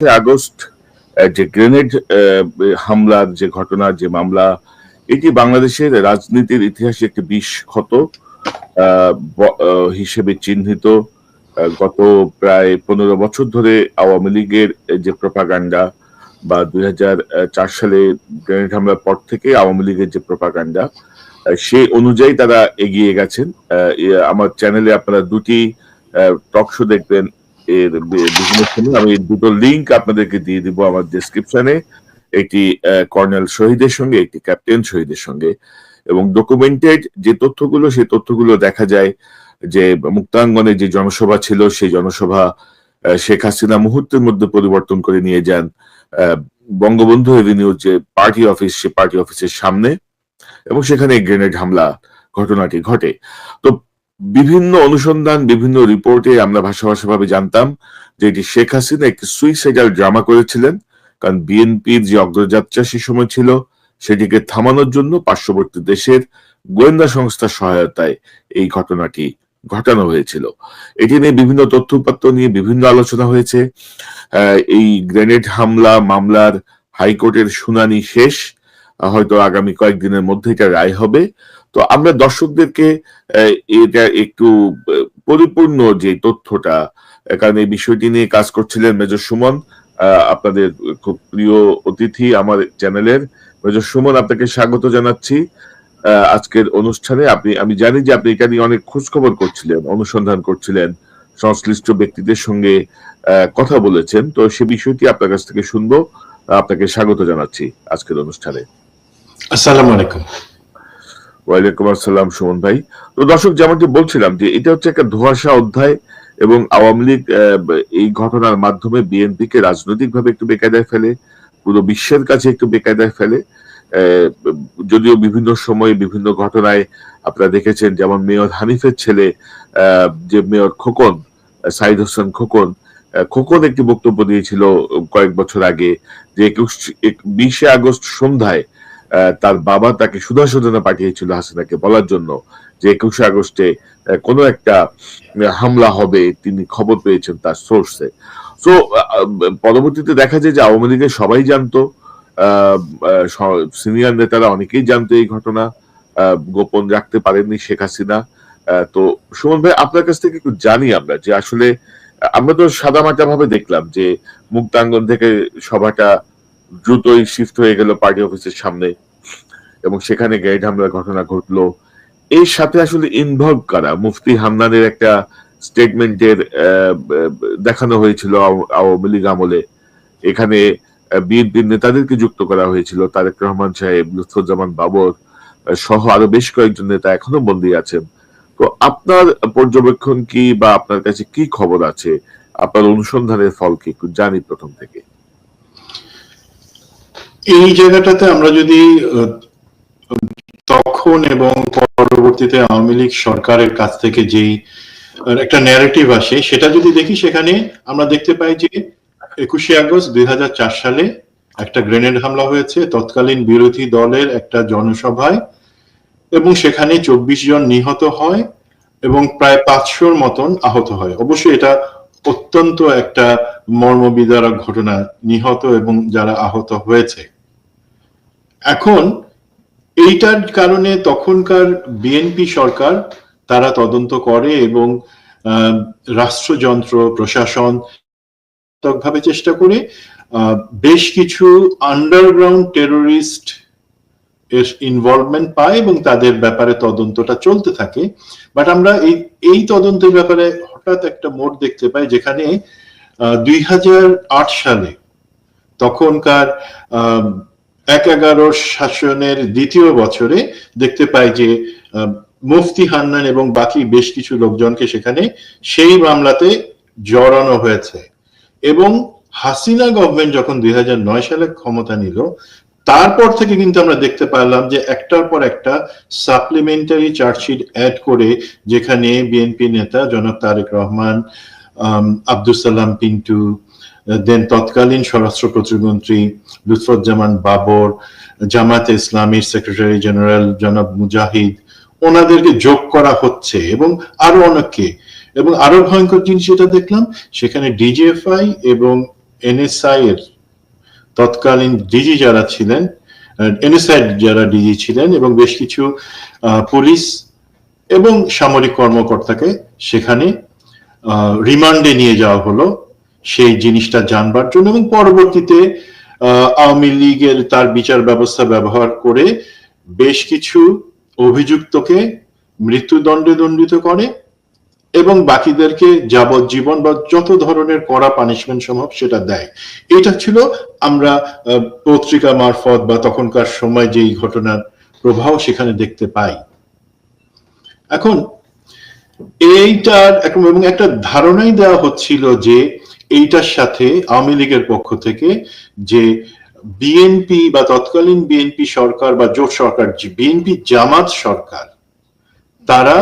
August যে grenade হামলার যে ঘটনা যে মামলা এটি বাংলাদেশের রাজনীতির ইতিহাসে একটি বিষ ক্ষত আহ, হিসেবে চিহ্নিত গত প্রায় পনেরো বছর ধরে আওয়ামী লীগের যে প্রপাগান্ডা বা দুই সালে গ্রেনেড হামলার পর থেকে আওয়ামী লীগের যে প্রপাগান্ডা সেই অনুযায়ী তারা এগিয়ে গেছেন। আমার চ্যানেলে আপনারা দুটি টক শো দেখবেন। এর বিভিন্ন আমি দুটো লিংক আপনাদেরকে দিয়ে দিব আমার ডেসক্রিপশনে একটি কর্নেল শহীদের সঙ্গে, একটি ক্যাপ্টেন শহীদের সঙ্গে। এবং ডকুমেন্টেড যে তথ্যগুলো, সেই তথ্যগুলো দেখা যায় যে মুক্তাঙ্গনে যে জনসভা ছিল, সেই জনসভা শেখ হাসিনা মুহূর্তের মধ্যে পরিবর্তন করে নিয়ে যান বঙ্গবন্ধু এভিনিউ যে পার্টি অফিস, সে পার্টি অফিসের সামনে। এবং সেখানে গ্রেনেড হামলা, ঘটনাটি ঘটে। তো বিভিন্ন অনুসন্ধান, বিভিন্ন রিপোর্টে আমরা ভাষা ভাষাভাবে জানতাম যে এটি শেখ হাসিনা একটি সুইসাইডাল ড্রামা করেছিলেন। কারণ বিএনপির যে অগ্রযাত্রা সে সময় ছিল, সেটিকে থামানোর জন্য পার্শ্ববর্তী দেশের গোয়েন্দা সংস্থার সহায়তায় এই ঘটনাটি ঘটানো হয়েছিল। এটি নিয়ে বিভিন্ন তথ্য উপাত্ত নিয়ে বিভিন্ন আলোচনা হয়েছে। এই গ্রেনেড হামলা, মামলার হাইকোর্টের শুনানি শেষ। হয়তো আগামী কয়েকদিনের মধ্যে এটা রায় হবে। তো আমরা দর্শকদেরকে এটা একটু পরিপূর্ণ যে তথ্যটা কারণ এই বিষয়টি নিয়ে কাজ করছিলেন মেজর সুমন আপনাদের খুব প্রিয় অতিথি আমার চ্যানেলের। মেজর সুমন, আপনাকে স্বাগত জানাচ্ছি। আজকের অনুষ্ঠানে আপনি, আমি জানি যে আপনি এটা নিয়ে অনেক খোঁজখবর করছিলেন, অনুসন্ধান করছিলেন, সংশ্লিষ্ট ব্যক্তিদের সঙ্গে কথা বলেছেন। তো সে বিষয়টি আপনার কাছ থেকে শুনব। আপনাকে স্বাগত জানাচ্ছি আজকের অনুষ্ঠানে। আসসালামু আলাইকুম। ওয়ালাইকুম আসসালাম, সুমন ভাই। তো দর্শক, যেমনটি বলছিলাম যে এটা হচ্ছে একটা ধোঁয়াশা অধ্যায় এবং আওয়ামী লীগ এই ঘটনার মাধ্যমে বিএনপি কে রাজনৈতিকভাবে একটু বেকায়দায় ফেলে, পুরো বিশ্বের কাছে একটু বেকায়দায় ফেলে। যদিও বিভিন্ন সময়ে বিভিন্ন ঘটনায় আপনারা দেখেছেন, যেমন মেয়র হানিফের ছেলে যে মেয়র খোকন, সাইদ হোসেন খোকন খোকন একটি বক্তব্য দিয়েছিল কয়েক বছর আগে যে একুশ বিশে আগস্ট সন্ধ্যায় তার বাবা তাকে সুধা পাঠিয়েছিল হাসিনাকে বলার জন্য যে একুশে আগস্টে কোনো একটা হামলা হবে, তিনি খবর পেয়েছেন তার সোর্সে। তো পরবর্তীতে দেখা যায় যে আওয়ামী লীগের সবাই জানতো সিনিয়র নেতারা অনেকেই জানতো এই ঘটনা গোপন রাখতে পারেননি শেখ হাসিনা। তো সুমন ভাই, আপনার কাছ থেকে একটু জানি আমরা যে আসলে, আমরা তো সাদামাটা ভাবে দেখলাম যে মুক্তাঙ্গন থেকে সভাটা দ্রুতই শিফট হয়ে গেল পার্টি অফিসের সামনে। এবং সেখানে গ্রেনেড হামলার ঘটনা ঘটলো। এর সাথে আসলে ইনভলভ করা? মুফতি হামনানের একটা স্টেটমেন্টের দেখানো হয়েছিল আওয়ামী লীগ আমলে। এখানে বিএনপির নেতাদেরকে যুক্ত করা হয়েছিল। তারেক রহমান সাহেব, লুৎফুজ্জামান বাবর সহ আরও বেশ কয়েকজন নেতা এখনও বন্দী আছেন। তো আপনার পর্যবেক্ষণ কি বা আপনার কাছে কি খবর আছে? আপনার অনুসন্ধানের ফল কি? জানি প্রথম থেকে। এই জায়গাটাতে আমরা যদি তখন এবং পরবর্তীতে আওয়ামী লীগ সরকারের কাছ থেকে যেই একটা ন্যারেটিভ আসে, সেটা যদি দেখি সেখানে আমরা দেখতে পাই যে একুশে আগস্ট দুই হাজার চার সালে একটা গ্রেনেড হামলা হয়েছে, তৎকালীন বিরোধী দলের একটা জনসভায় এবং সেখানে চব্বিশ জন নিহত হয় এবং প্রায় পাঁচশোর মতন আহত হয়। অবশ্যই এটা অত্যন্ত একটা মর্মবিদারক ঘটনা নিহত এবং যারা আহত হয়েছে। এখন এইটার কারণে তখনকার বিএনপি সরকার তারা তদন্ত করে এবং রাষ্ট্রযন্ত্র, প্রশাসন ভাবে চেষ্টা করে বেশ কিছু আন্ডারগ্রাউন্ড টেরোরিস্ট এর ইনভলভমেন্ট পায় এবং তাদের ব্যাপারে তদন্তটা চলতে থাকে। বাট আমরা এই এই তদন্তের ব্যাপারে হঠাৎ একটা মোড় দেখতে পাই যেখানে দুই সালে তখনকার এক এগারো শাসনের দ্বিতীয় বছরে দেখতে পাই যে মুফতি হান্নান এবং বাকি বেশ কিছু লোকজনকে সেখানে সেই মামলাতে জড়ানো হয়েছে। এবং হাসিনা গভর্নমেন্ট যখন দুই হাজার নয় সালে ক্ষমতা নিল তারপর থেকে কিন্তু আমরা দেখতে পারলাম যে একটার পর একটা সাপ্লিমেন্টারি চার্জশিট অ্যাড করে যেখানে বিএনপি নেতা জনাব তারেক রহমান আব্দুল সালাম পিন্টু, দেন তৎকালীন স্বরাষ্ট্র প্রতিমন্ত্রী লুৎফুজ্জামান বাবর জামাতে ইসলামীর সেক্রেটারি জেনারেল জনাব মুজাহিদ, ওনাদেরকে যোগ করা হচ্ছে এবং আরও অনেককে। এবং আরও ভয়ঙ্কর জিনিস যেটা দেখলাম, সেখানে ডিজিএফআই এবং এনএসআই এর তৎকালীন ডিজি যারা ছিলেন এনএসআই যারা ডিজি ছিলেন এবং বেশ কিছু পুলিশ এবং সামরিক কর্মকর্তাকে সেখানে রিমান্ডে নিয়ে যাওয়া হলো সেই জিনিসটা জানবার জন্য এবং পরবর্তীতে আওয়ামী লীগের তার বিচার ব্যবস্থা ব্যবহার করে বেশ কিছু অভিযুক্তকে মৃত্যুদণ্ডে দণ্ডিত করে এবং বাকিদেরকে যাবজ্জীবন বা যত ধরনের কড়া পানিশমেন্ট সম্ভব সেটা দেয়। এটা ছিল আমরা পত্রিকা মারফত বা তখনকার সময় যেই ঘটনার প্রভাব সেখানে দেখতে পাই। এখন এইটার এবং একটা ধারণাই দেওয়া হচ্ছিল যে এইটার সাথে আওয়ামী লীগের পক্ষ থেকে যে বিএনপি বা তৎকালীন বিএনপি সরকার বা জোট সরকার বিএনপি জামাত সরকার, তারা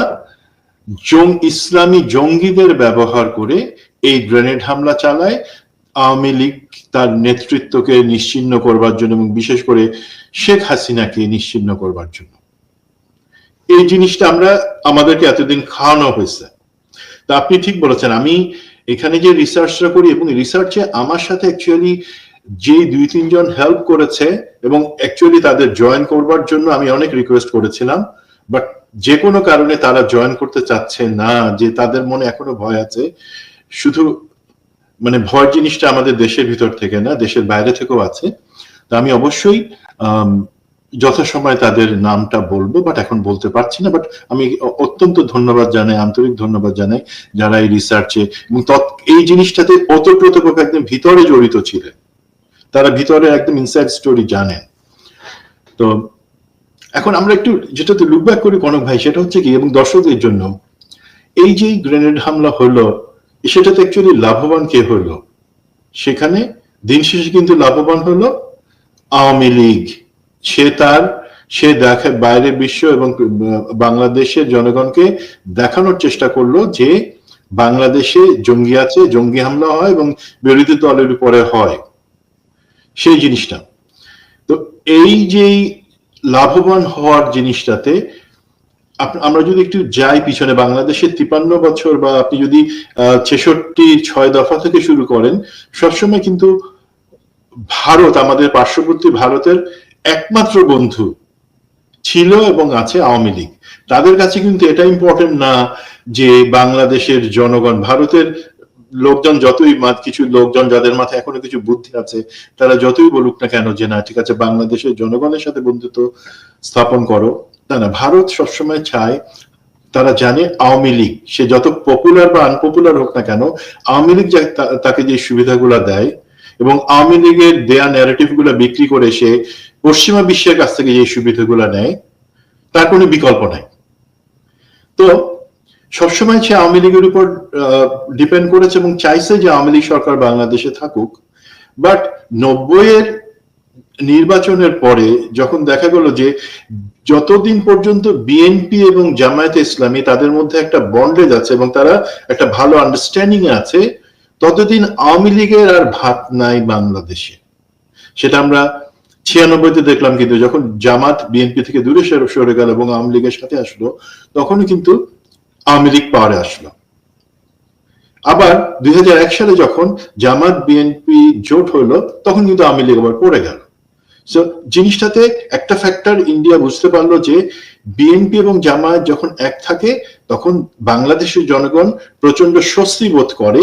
জং, ইসলামী জঙ্গিদের ব্যবহার করে এই গ্রেনেড হামলা চালায়। আওয়ামী লীগ তার নেতৃত্বকে নিশ্চিহ্ন করবার জন্য এবং বিশেষ করে শেখ হাসিনাকে নিশ্চিহ্ন করবার জন্য। এই জিনিসটা আমরা, আমাদেরকে এতদিন খাওয়ানো হয়েছে। তা আপনি ঠিক বলেছেন, আমি এখানে যে রিসার্চটা করি এবং রিসার্চে আমার সাথে অ্যাকচুয়ালি যে দুই, তিনজন হেল্প করেছে এবং অ্যাকচুয়ালি তাদের জয়েন করবার জন্য আমি অনেক রিকোয়েস্ট করেছিলাম বাট যে কোনো কারণে তারা জয়েন করতে চাচ্ছে না, যে তাদের মনে এখনও ভয় আছে, শুধু মানে ভয় জিনিসটা আমাদের দেশের ভিতর থেকে না, দেশের বাইরে থেকেও আছে। তো আমি অবশ্যই যথাসময়ে তাদের নামটা বলব বাট এখন বলতে পারছি না বাট আমি অত্যন্ত ধন্যবাদ জানাই, আন্তরিক ধন্যবাদ জানাই যারা এই রিসার্চে এবং এই জিনিসটাতে ওতপ্রোতভাবে একদম ভিতরে জড়িত ছিলেন। তারা ভিতরে একদম ইনসাইড স্টোরি জানেন। তো এখন আমরা একটু যেটাতে লুক ব্যাক করি কনক ভাই, সেটা হচ্ছে কি, এবং দর্শকদের জন্য। এই যে গ্রেনেড হামলা হলো, সেটাতে অ্যাকচুয়ালি লাভবান কে হলো? সেখানে দিন শেষে কিন্তু লাভবান হলো আওয়ামী লীগ। সে তার, সে দেখে বাইরে বিশ্ব এবং বাংলাদেশের জনগণকে দেখানোর চেষ্টা করল যে বাংলাদেশে জঙ্গি আছে, জঙ্গি হামলা হয় এবং বিরোধী দলের উপরে হয়। সেই জিনিসটা। তো এই যেই লাভবান হওয়ার জিনিসটাতে আমরা যদি একটু যাই পিছনে বাংলাদেশের তিপান্ন বছর বা আপনি যদি ছেষট্টি ছয় দফা থেকে শুরু করেন, সবসময় কিন্তু ভারত, আমাদের পার্শ্ববর্তী ভারতের একমাত্র বন্ধু ছিল এবং আছে আওয়ামী লীগ। তাদের কাছে কিন্তু এটা ইম্পর্টেন্ট না যে বাংলাদেশের জনগণ, ভারতের লোকজন যতই কিছু লোকজন যাদের মাথায় এখনও কিছু বুদ্ধি আছে, তারা যতই বলুক না কেন যে না, ঠিক আছে, বাংলাদেশের জনগণের সাথে বন্ধুত্ব স্থাপন করো। না না, ভারত সবসময় চায়, তারা জানে আওয়ামী লীগ, সে যত পপুলার বা আনপপুলার হোক না কেন, আওয়ামী লীগ তাকে যে সুবিধাগুলো দেয় এবং আওয়ামী লীগের দেয়া ন্যারেটিভগুলো বিক্রি করে সে পশ্চিমা বিশ্বের কাছ থেকে যে সুবিধাগুলো নেয়, তার কোনো বিকল্প নাই। তো সবসময় সে আওয়ামী লীগের উপর ডিপেন্ড করেছে এবং চাইছে যে আওয়ামী লীগ সরকার বাংলাদেশে থাকুক। বাট নব্বইয়ের নির্বাচনের পরে যখন দেখা গেল যে যতদিন পর্যন্ত বিএনপি এবং জামায়াতে ইসলামী তাদের মধ্যে একটা বন্ডেজ আছে এবং তারা একটা ভালো আন্ডারস্ট্যান্ডিং আছে, ততদিন আওয়ামী লীগের আর ভাত নাই বাংলাদেশে। সেটা আমরা ছিয়ানব্বইতে দেখলাম কিন্তু যখন জামাত বিএনপি থেকে দূরে সরে- গেল এবং আওয়ামী লীগের সাথে আসলো তখনই কিন্তু আওয়ামী পাওয়ারে আসলো আবার দুই সালে যখন জামাত বিএনপি জোট হলো, তখন কিন্তু আওয়ামী লীগ আবার পড়ে গেল। জিনিসটাতে একটা ফ্যাক্টর ইন্ডিয়া বুঝতে পারল যে, বিএনপি এবং জামায়াত যখন এক থাকে, তখন বাংলাদেশের জনগণ প্রচণ্ড স্বস্তি বোধ করে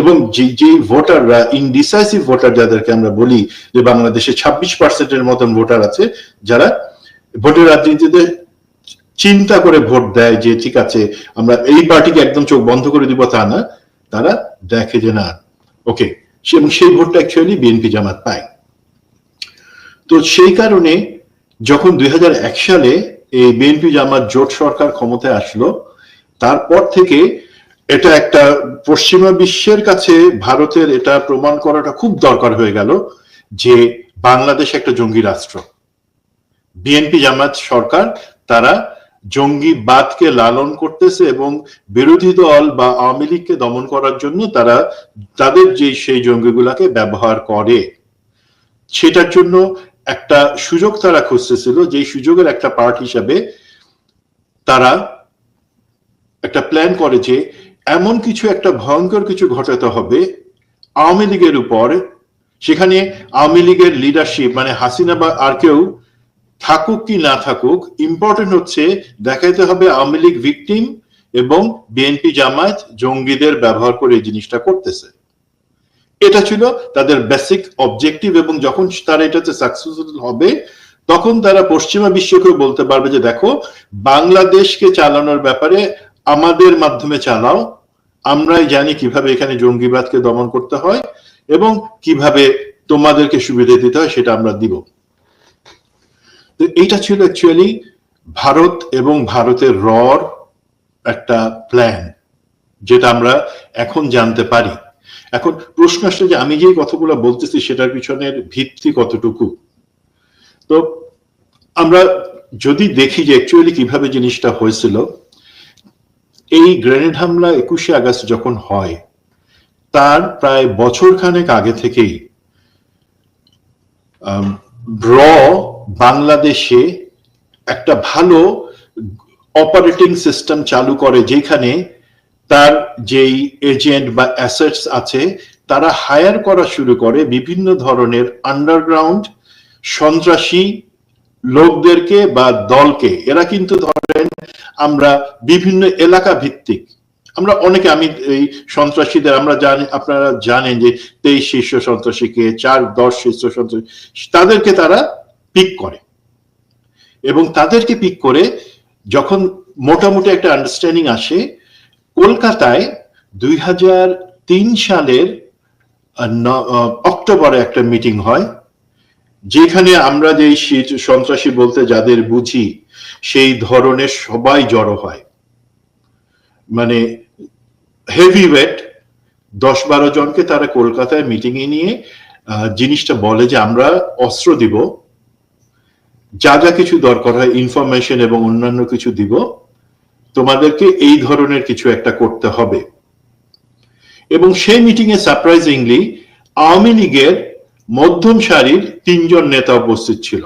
এবং যে যে ভোটাররা ইনডিসাইসিভ ভোটার যাদেরকে আমরা বলি, যে বাংলাদেশে ছাব্বিশ পার্সেন্টের মতন ভোটার আছে, যারা ভোটের রাজনীতিতে চিন্তা করে ভোট দেয় যে, ঠিক আছে, আমরা এই পার্টিকে একদম চোখ বন্ধ করে দিব, তা না। তারা দেখে যে, না, ওকে। এবং সেই ভোটটা অ্যাকচুয়ালি বিএনপি জামাত পায়। তো সেই কারণে যখন দুই সালে এই বিএনপি জামাত জোট সরকার ক্ষমতায় আসলো, তারপর থেকে এটা একটা পশ্চিমা বিশ্বের কাছে ভারতের এটা প্রমাণ করাটা খুব দরকার হয়ে গেল যে, বাংলাদেশ একটা জঙ্গি রাষ্ট্র। বিএনপি জামাত সরকার, তারা জঙ্গিবাদকে লালন করতেছে এবং বিরোধী দল বা আওয়ামী লীগকে দমন করার জন্য তারা তাদের যে সেই জঙ্গিগুলাকে ব্যবহার করে। সেটার জন্য একটা সুযোগ তারা খুঁজতেছিল যে সুযোগের একটা পার্ট হিসাবে তারা একটা প্ল্যান করে যে এমন কিছু একটা ভয়ঙ্কর কিছু ঘটাতে হবে আওয়ামী লীগের উপর। সেখানে আওয়ামী লীগের লিডারশিপ মানে হাসিনা বা আর কেউ থাকুক কি না থাকুক ইম্পর্টেন্ট হচ্ছে দেখাইতে হবে আওয়ামী লীগ ভিকটিম এবং বিএনপি জামায়াত জঙ্গিদের ব্যবহার করে এই জিনিসটা করতেছে। এটা ছিল তাদের বেসিক অবজেক্টিভ এবং যখন তারা এটাতে সাকসেসফুল হবে, তখন তারা পশ্চিমা বিশ্বকে বলতে পারবে যে, দেখো, বাংলাদেশকে চালানোর ব্যাপারে আমাদের মাধ্যমে চালাও। আমরাই জানি কীভাবে এখানে জঙ্গিবাদকে দমন করতে হয় এবং কীভাবে তোমাদেরকে সুবিধা দিতে হয়, সেটা আমরা দিব। তো এইটা ছিল অ্যাকচুয়ালি ভারত এবং ভারতের রর একটা প্ল্যান যেটা আমরা এখন জানতে পারি। এখন প্রশ্ন আসলে যে আমি যে কথাগুলো বলতেছি সেটার পিছনের ভিত্তি কতটুকু? তো আমরা যদি দেখি যে অ্যাকচুয়ালি কীভাবে জিনিসটা হয়েছিল, এই গ্রেনেড হামলা একুশে আগস্ট যখন হয়, তার প্রায় বছর খানেক আগে থেকেই র বাংলাদেশে একটা ভালো অপারেটিং সিস্টেম চালু করে যেখানে তার যেই এজেন্ট বা অ্যাসেটস আছে, তারা হায়ার করা শুরু করে বিভিন্ন ধরনের আন্ডারগ্রাউন্ড সন্ত্রাসী লোকদেরকে বা দলকে। এরা কিন্তু ধরেন আমরা বিভিন্ন এলাকা ভিত্তিক। আমরা অনেকে, আমি এই সন্ত্রাসীদের, আমরা জানি, আপনারা জানেন যে তেইশ শীর্ষ সন্ত্রাসীকে, চার দশ শীর্ষ সন্ত্রাসী, তাদেরকে তারা পিক করে। এবং তাদেরকে পিক করে যখন মোটামুটি একটা আন্ডারস্ট্যান্ডিং আসে, কলকাতায় দুই হাজার তিন সালের অক্টোবরে একটা মিটিং হয়, যেখানে আমরা যে সন্ত্রাসী বলতে যাদের বুঝি, সেই ধরনের সবাই জড়ো হয়। মানে হেভি ওয়েট দশ বারো জনকে তারা কলকাতায় মিটিং এ নিয়ে জিনিসটা বলে যে আমরা অস্ত্র দিব যা যা কিছু দরকার হয় ইনফরমেশন এবং অন্যান্য কিছু দিব, তোমাদেরকে এই ধরনের কিছু একটা করতে হবে। এবং সেই মিটিং এ সারপ্রাইজিংলি আওয়ামী লীগের মধ্যম সারির তিনজন নেতা উপস্থিত ছিল।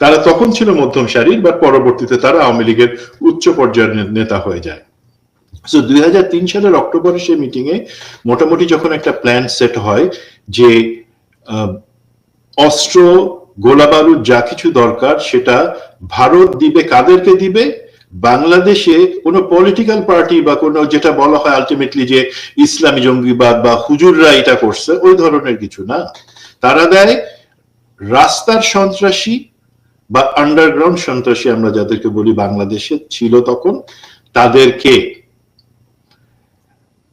তারা তখন ছিল মধ্যম সারির বা পরবর্তীতে তারা আওয়ামী লীগের উচ্চ পর্যায়ের নেতা হয়ে যায়। দুই হাজার তিন সালের অক্টোবরে সেই মিটিং এ মোটামুটি যখন একটা প্ল্যান সেট হয় যে অস্ত্র গোলাবারুদ যা কিছু দরকার, সেটা ভারত দিবে, কাদেরকে দিবে? বাংলাদেশে কোনো পলিটিক্যাল পার্টি বা কোনো যেটা বলা হয় আলটিমেটলি যে ইসলামী জঙ্গিবাদ বা হুজুররা এটা করছে, ওই ধরনের কিছু না। তারা দেয় রাস্তার সন্ত্রাসী বা আন্ডারগ্রাউন্ড সন্ত্রাসী, আমরা যাদেরকে বলি বাংলাদেশে ছিল তখন, তাদেরকে।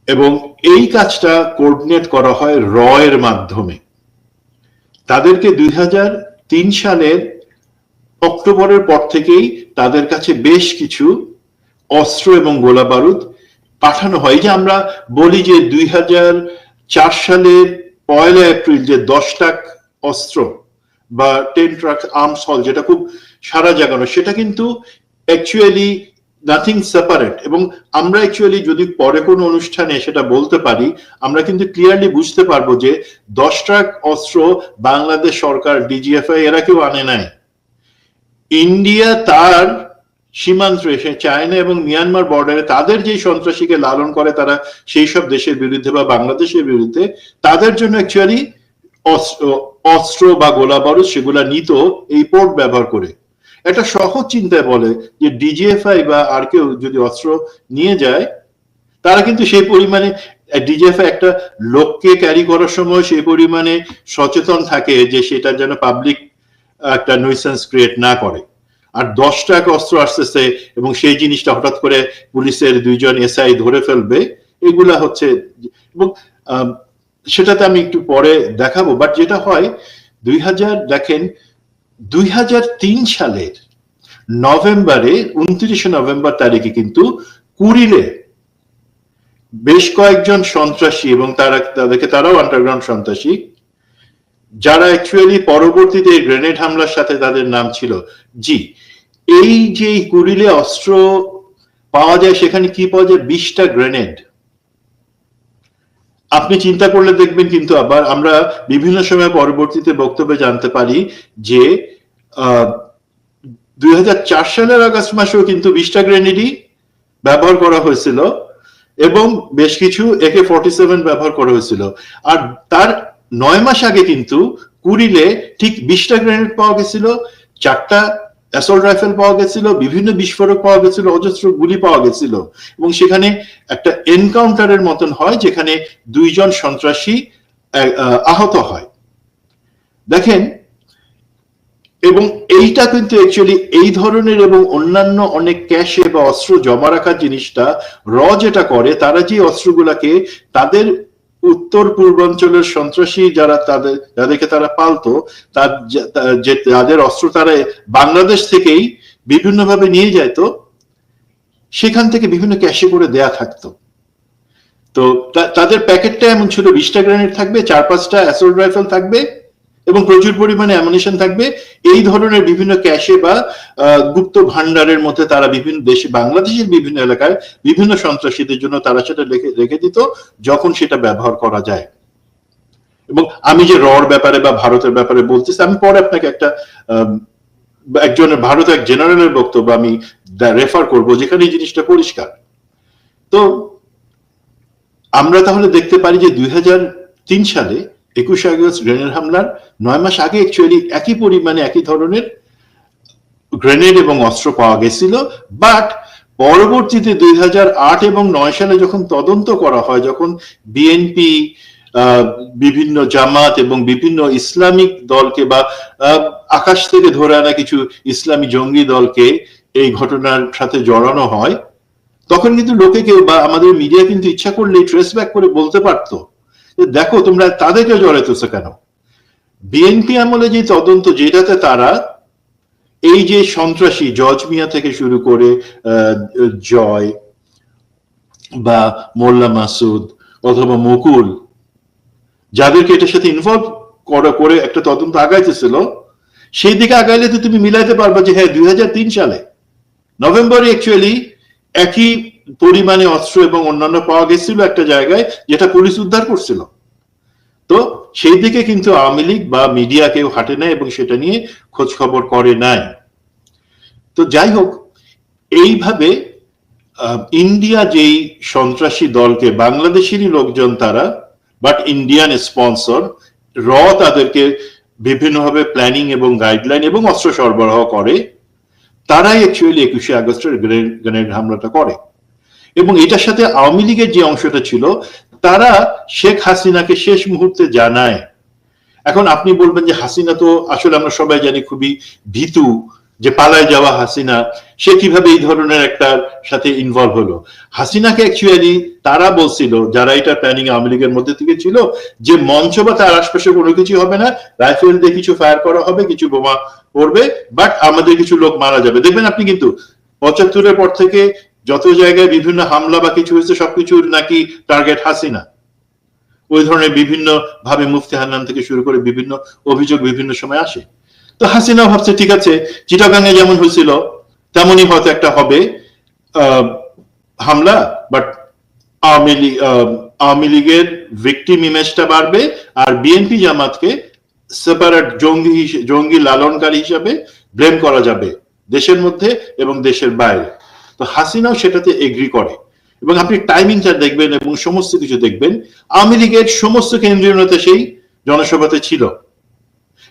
এবং এই কাজটা কোঅর্ডিনেট করা হয় র এর মাধ্যমে। তাদেরকে দুই হাজার সালের অক্টোবরের পর থেকেই তাদের কাছে বেশ কিছু অস্ত্র এবং গোলা বারুদ পাঠানো হয়। যে আমরা বলি যে দুই হাজার চার সালের পয়লা এপ্রিল যে দশ টাক অস্ত্র বা টেন ট্রাক আর্মস হল, যেটা খুব সারা জাগানো, সেটা কিন্তু অ্যাকচুয়ালি নাথিং সেপারেট এবং আমরা অ্যাকচুয়ালি যদি পরে কোনো অনুষ্ঠানে সেটা বলতে পারি, আমরা কিন্তু ক্লিয়ারলি বুঝতে পারব যে দশ ট্রাক অস্ত্র বাংলাদেশ সরকার ডিজিএফআই এরা কেউ আনে নাই। ইন্ডিয়া তার সীমান্ত রেখে, চায়না এবং মিয়ানমার বর্ডারে তাদের যে সন্ত্রাসীকে লালন করে তারা সেই সব দেশের বিরুদ্ধে বা বাংলাদেশের বিরুদ্ধে, তাদের জন্য অ্যাকচুয়ালি অস্ত্র বা গোলা বারুদ সেগুলা নিত এই পোর্ট ব্যবহার করে। একটা সহজ চিন্তায় বলে যে ডিজিএফআই বা আর কেউ যদি অস্ত্র নিয়ে যায়, তারা কিন্তু সেই পরিমাণে ডিজিএফআই একটা লোককে ক্যারি করার সময় সেই পরিমাণে সচেতন থাকে যে সেটা যেন পাবলিক একটা নৈসেন্স ক্রিয়েট না করে। আর দশ টাকা অস্ত্র আসতেছে এবং সেই জিনিসটা হঠাৎ করে পুলিশের দুইজন এসআই ধরে ফেলবে, এগুলা হচ্ছে এবং সেটাতে আমি একটু পরে দেখাবো। বাট যেটা হয়, দুই হাজার, দেখেন দুই সালের নভেম্বরে, উনত্রিশে নভেম্বর তারিখে কিন্তু কুড়িলে বেশ কয়েকজন সন্ত্রাসী এবং তারা, তাদেরকে তারাও আন্ডারগ্রাউন্ড সন্ত্রাসী, যারা অ্যাকচুয়ালি পরবর্তীতে গ্রেনেড হামলার সাথে তাদের নাম ছিল। জি, এই যে কুড়িলে অস্ত্র পাওয়া যায়, সেখানে কি পাওয়া যায়? বিশটা গ্রেনেড আপনি চিন্তা করলে দেখবেন কিন্তু আবার আমরা বিভিন্ন সময় পরবর্তীতে বক্তব্যে জানতে পারি যে দুই সালের আগস্ট মাসেও কিন্তু বিশটা গ্রেনেডই ব্যবহার করা হয়েছিল এবং বেশ কিছু একে ফর্টি সেভেন ব্যবহার করা হয়েছিল। আর তার নয় মাস আগে কিন্তু কুড়িলে ঠিক বিশটা গ্রেনেড পাওয়া গেছিল, চারটা অ্যাসল্ট রাইফেল পাওয়া গেছিল বিভিন্ন বিস্ফোরক পাওয়া গেছিল অজস্র গুলি পাওয়া গেছিল এবং সেখানে একটা এনকাউন্টারের মতন হয় যেখানে দুইজন সন্ত্রাসী আহ, আহ, আহত হয়। দেখেন এবং এইটা কিন্তু অ্যাকচুয়ালি এই ধরনের এবং অন্যান্য অনেক ক্যাশে বা অস্ত্র জমা রাখার জিনিসটা র যেটা করে তারা যে অস্ত্রগুলাকে তাদের উত্তর পূর্বাঞ্চলের সন্ত্রাসী যারা তাদের, যাদেরকে তারা পালতো, তার যে- তাদের অস্ত্র তারা বাংলাদেশ থেকেই বিভিন্নভাবে নিয়ে যাইতো, সেখান থেকে বিভিন্ন ক্যাশে করে দেয়া থাকতো। তো তা- তাদের প্যাকেটটা এমন ছিল, বিশটা গ্রেনেড থাকবে, চার পাঁচটা অ্যাসোল্ট রাইফেল থাকবে এবং প্রচুর পরিমাণে অ্যামুনিশন থাকবে। এই ধরনের বিভিন্ন ক্যাশে বা গুপ্ত ভান্ডারের মধ্যে তারা বিভিন্ন দেশে, বাংলাদেশের বিভিন্ন এলাকায় বিভিন্ন সন্ত্রাসীদের জন্য তারা সেটা রেখে দিত যখন সেটা ব্যবহার করা যায়। এবং আমি যে রর ব্যাপারে বা ভারতের ব্যাপারে বলতেছি, আমি পরে আপনাকে একটা একজনের ভারত এক জেনারেলের বক্তব্য আমি রেফার করব, যেখানে এই জিনিসটা পরিষ্কার। তো আমরা তাহলে দেখতে পারি যে দুই হাজার তিন সালে একুশে আগস্ট গ্রেনেড হামলার নয় মাস আগে অ্যাকচুয়ালি একই পরিমাণে একই ধরনের গ্রেনেড এবং অস্ত্র পাওয়া গেছিল বাট পরবর্তীতে দুই হাজার আট এবং নয় সালে যখন তদন্ত করা হয়, যখন বিএনপি বিভিন্ন জামাত এবং বিভিন্ন ইসলামিক দলকে বা আকাশ থেকে ধরে আনা কিছু ইসলামী জঙ্গি দলকে এই ঘটনার সাথে জড়ানো হয়, তখন কিন্তু লোকে কেউ বা আমাদের মিডিয়া কিন্তু ইচ্ছা করলে ট্রেস ব্যাক করে বলতে পারতো। দেখো, তোমরা তাদেরকে জড়াইতেছো কেন? বিএনপি আমলে যে তদন্ত যেটাতে তারা এই যে সন্ত্রাসী, জজ মিয়া থেকে শুরু করে জয় বা মোল্লা মাসুদ অথবা মুকুল, যাদেরকে এটার সাথে ইনভলভ করা, করে একটা তদন্ত আগাইতেছিল, সেই দিকে আগাইলে তো তুমি মিলাইতে পারবা যে হ্যাঁ দুই হাজার তিন সালে, নভেম্বরে অ্যাকচুয়ালি একই পরিমাণে অস্ত্র এবং অন্যান্য পাওয়া গেছিল একটা জায়গায়, যেটা পুলিশ উদ্ধার করছিল। তো সেই দিকে কিন্তু আওয়ামী লীগ বা মিডিয়া কেউ হাঁটে নাই এবং সেটা নিয়ে খোঁজ খবর করে নাই। তো যাই হোক, এইভাবে ইন্ডিয়া যেই সন্ত্রাসী দলকে, বাংলাদেশেরই লোকজন তারা বাট ইন্ডিয়ান স্পন্সর র তাদেরকে বিভিন্নভাবে প্ল্যানিং এবং গাইডলাইন এবং অস্ত্র সরবরাহ করে, তারাই অ্যাকচুয়ালি একুশে আগস্টের গ্রেনেড হামলাটা করে। এবং এটার সাথে আওয়ামী লীগের যে অংশটা ছিল, তারা শেখ হাসিনাকে শেষ মুহূর্তে জানায়। এখন আপনি বলবেন যে হাসিনা তো আসলে আমরা সবাই জানি খুবই ভীতু, যে পালায় যাওয়া হাসিনা, সে কীভাবে এই ধরনের একটা সাথে ইনভলভ হলো। হাসিনাকে অ্যাকচুয়ালি তারা বলছিল, যারা এটা প্ল্যানিং আওয়ামী লীগের মধ্যে থেকে ছিল, যে মঞ্চ বা তার আশপাশে কোনো কিছু হবে না, রাইফেল দিয়ে কিছু ফায়ার করা হবে, কিছু বোমা পড়বে বাট আমাদের কিছু লোক মারা যাবে। দেখবেন আপনি কিন্তু পঁচাত্তরের পর থেকে যত জায়গায় বিভিন্ন হামলা বা কিছু হয়েছে, সবকিছুর নাকি টার্গেট হাসিনা। ওই ধরনের বিভিন্ন ভাবে মুফতি হান্নান থেকে শুরু করে বিভিন্ন অভিযোগ বিভিন্ন সময় আসে। তো হাসিনা ভাবছে, ঠিক আছে চিটাগাঙ্গে যেমন হয়েছিল, তেমনই হয়তো একটা হবে হামলা বাট আওয়ামী লীগ আওয়ামী লীগের ভিকটিম ইমেজটা বাড়বে আর বিএনপি জামাতকে সেপারেট জঙ্গি জঙ্গি লালনকারী হিসাবে ব্লেম করা যাবে দেশের মধ্যে এবং দেশের বাইরে। তো হাসিনাও সেটাতে এগ্রি করে। এবং আপনি টাইমিংটা দেখবেন এবং সমস্ত কিছু দেখবেন, আওয়ামী লীগের সমস্ত কেন্দ্রীয় নেতা সেই জনসভাতে ছিল।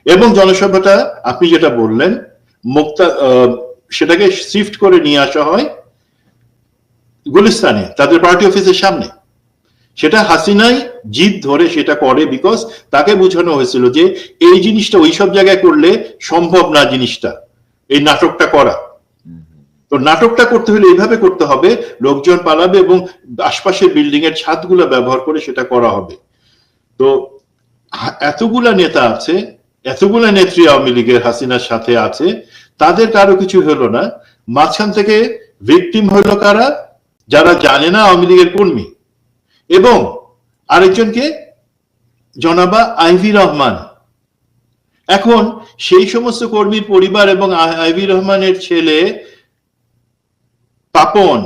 এবং জনসভাটা, আপনি যেটা বললেন, মুক্তা সেটাকে শিফট করে নিয়ে আসা হয় গুলিস্তানে, তাদের পার্টি অফিসের সামনে। সেটা হাসিনাই জিদ ধরে সেটা করে বিকজ তাকে বোঝানো হয়েছিল যে এই জিনিসটা ওই সব জায়গায় করলে সম্ভব না জিনিসটা, এই নাটকটা করা। তো নাটকটা করতে হলে এইভাবে করতে হবে, লোকজন পালাবে এবং আশপাশের বিল্ডিং এর ছাদগুলো ব্যবহার করে সেটা করা হবে। তো এতগুলা নেতা আছে, এতগুলা নেত্রী আওয়ামী লীগের, হাসিনার সাথে আছে, তাদের কারও কিছু হলো না। মাঝখান থেকে ভিকটিম হলো কারা? যারা জানে না আওয়ামী লীগের কর্মী। এবং আরেকজনকে, জনাবা আইভি রহমান। এখন সেই সমস্ত কর্মীর পরিবার এবং আইভি রহমানের ছেলে পাপন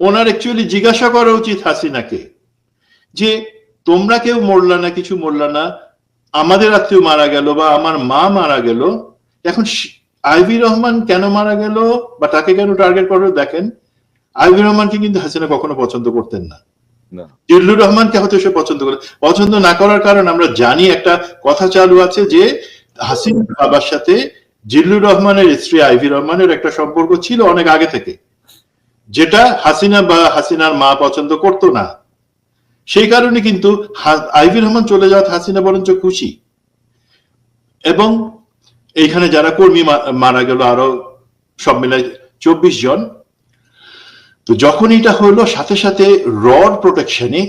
ওনার অ্যাকচুয়ালি জিজ্ঞাসা করা উচিত হাসিনাকে যে তোমরা কেউ মরলা না কিছু মরলা না? আমাদের আত্মীয় মারা গেল বা আমার মা মারা গেল। এখন আইভি রহমান কেন মারা গেল বা তাকে কেন টার্গেট করল দেখেন? আইবুর রহমানকে কিন্তু হাসিনা কখনো পছন্দ করতেন না। না। জিল্লুর রহমানকে হয়তো সে পছন্দ করে। পছন্দ না করার কারণ আমরা জানি একটা কথা চালু আছে যে হাসিনা বাবার সাথে জিল্লুর রহমানের স্ত্রী আইভি রহমানের একটা সম্পর্ক ছিল অনেক আগে থেকে। যেটা হাসিনা বা হাসিনার মা পছন্দ করতো না। সেই কারণে কিন্তু আইভি রহমান চলে যাওয়া হাসিনা বরঞ্চ খুশি। এবং এইখানে যারা কর্মী মারা গেল আরও সব মিলাই চব্বিশ জন। তো যখন এটা হলো, সাথে সাথে রড প্রোটেকশনে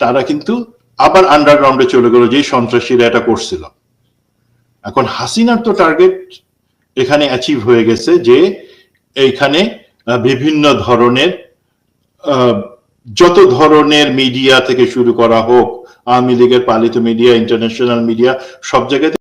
তারা কিন্তু আবার আন্ডারগ্রাউন্ডে চলে গেল যে সন্ত্রাসীরা এটা করছিল। এখন হাসিনার তো টার্গেট এখানে অ্যাচিভ হয়ে গেছে যে এইখানে বিভিন্ন ধরনের যত ধরনের মিডিয়া থেকে শুরু করা হোক, আওয়ামী লীগের পালিত মিডিয়া, ইন্টারন্যাশনাল মিডিয়া, সব জায়গাতে